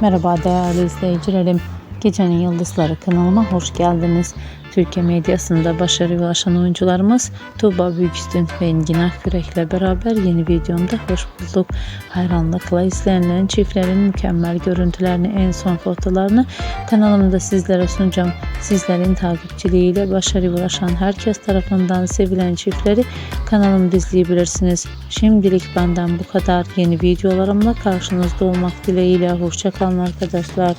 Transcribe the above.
Merhaba değerli izleyicilerim. Gecenin Yıldızları kanalıma hoş geldiniz. Türkiye medyasında başarıya ulaşan oyuncularımız Tuğba Büyüküstün ve Engin Akgürek ile beraber yeni videomda hoş bulduk. Hayranlıkla izlenilen çiftlerin mükemmel görüntülerini, en son fotolarını kanalımda sizlere sunacağım. Sizlerin takipçiliğiyle başarıya ulaşan herkes tarafından sevilen çiftleri kanalımda izleyebilirsiniz. Şimdilik benden bu kadar. Yeni videolarımla karşınızda olmak dileğiyle. Hoşçakalın arkadaşlar.